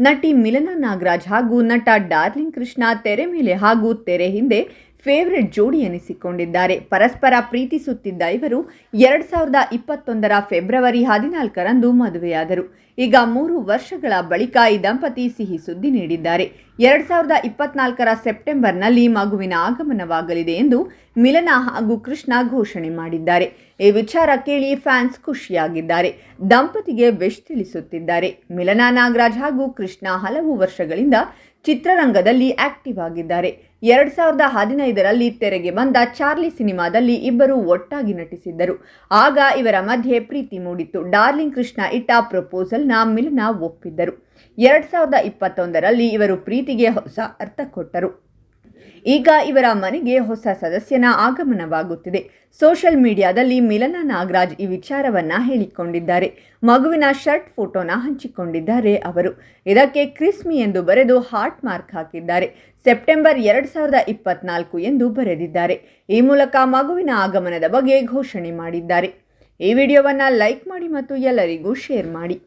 ನಟಿ ಮಿಲನಾ ನಾಗರಾಜ್ ಹಾಗೂ ನಟ ಡಾರ್ಲಿಂಗ್ ಕೃಷ್ಣ ತೆರೆ ಮೇಲೆ ಹಾಗೂ ತೆರೆ ಹಿಂದೆ ಫೇವರೆಟ್ ಜೋಡಿ ಎನಿಸಿಕೊಂಡಿದ್ದಾರೆ. ಪರಸ್ಪರ ಪ್ರೀತಿಸುತ್ತಿದ್ದ ಇವರು ಎರಡ್ ಸಾವಿರದ ಇಪ್ಪತ್ತೊಂದರ ಫೆಬ್ರವರಿ ಹದಿನಾಲ್ಕರಂದು ಮದುವೆಯಾದರು. ಈಗ ಮೂರು ವರ್ಷಗಳ ಬಳಿಕ ಈ ದಂಪತಿ ಸಿಹಿ ಸುದ್ದಿ ನೀಡಿದ್ದಾರೆ. ಎರಡ್ ಸಾವಿರದ ಇಪ್ಪತ್ನಾಲ್ಕರ ಸೆಪ್ಟೆಂಬರ್ನಲ್ಲಿ ಮಗುವಿನ ಆಗಮನವಾಗಲಿದೆ ಎಂದು ಮಿಲನ ಹಾಗೂ ಕೃಷ್ಣ ಘೋಷಣೆ ಮಾಡಿದ್ದಾರೆ. ಈ ವಿಚಾರ ಕೇಳಿ ಫ್ಯಾನ್ಸ್ ಖುಷಿಯಾಗಿದ್ದಾರೆ. ದಂಪತಿಗೆ ವಿಶ್ ತಿಳಿಸುತ್ತಿದ್ದಾರೆ. ಮಿಲನ ನಾಗರಾಜ್ ಹಾಗೂ ಕೃಷ್ಣ ಹಲವು ವರ್ಷಗಳಿಂದ ಚಿತ್ರರಂಗದಲ್ಲಿ ಆಕ್ಟಿವ್ ಆಗಿದ್ದಾರೆ. ಎರಡ್ ಸಾವಿರದ ಹದಿನೈದರಲ್ಲಿ ತೆರೆಗೆ ಬಂದ ಚಾರ್ಲಿ ಸಿನಿಮಾದಲ್ಲಿ ಇಬ್ಬರು ಒಟ್ಟಾಗಿ ನಟಿಸಿದ್ದರು. ಆಗ ಇವರ ಮಧ್ಯೆ ಪ್ರೀತಿ ಮೂಡಿತ್ತು. ಡಾರ್ಲಿಂಗ್ ಕೃಷ್ಣ ಇಟ್ಟ ಪ್ರಪೋಸಲ್ನ ಮಿಲನ ಒಪ್ಪಿದ್ದರು. ಎರಡ್ ಸಾವಿರದ ಇಪ್ಪತ್ತೊಂದರಲ್ಲಿ ಇವರು ಪ್ರೀತಿಗೆ ಹೊಸ ಅರ್ಥ ಕೊಟ್ಟರು. ಈಗ ಇವರ ಮನೆಗೆ ಹೊಸ ಸದಸ್ಯನ ಆಗಮನವಾಗುತ್ತಿದೆ. ಸೋಷಿಯಲ್ ಮೀಡಿಯಾದಲ್ಲಿ ಮಿಲನ ನಾಗರಾಜ್ ಈ ವಿಚಾರವನ್ನ ಹೇಳಿಕೊಂಡಿದ್ದಾರೆ. ಮಗುವಿನ ಶರ್ಟ್ ಫೋಟೋನ ಹಂಚಿಕೊಂಡಿದ್ದಾರೆ ಅವರು. ಇದಕ್ಕೆ ಕ್ರಿಸ್ಮಿ ಎಂದು ಬರೆದು ಹಾರ್ಟ್ ಮಾರ್ಕ್ ಹಾಕಿದ್ದಾರೆ. ಸೆಪ್ಟೆಂಬರ್ ಎರಡು ಸಾವಿರದ ಇಪ್ಪತ್ನಾಲ್ಕು ಎಂದು ಬರೆದಿದ್ದಾರೆ. ಈ ಮೂಲಕ ಮಗುವಿನ ಆಗಮನದ ಬಗ್ಗೆ ಘೋಷಣೆ ಮಾಡಿದ್ದಾರೆ. ಈ ವಿಡಿಯೋವನ್ನು ಲೈಕ್ ಮಾಡಿ ಮತ್ತು ಎಲ್ಲರಿಗೂ ಶೇರ್ ಮಾಡಿ.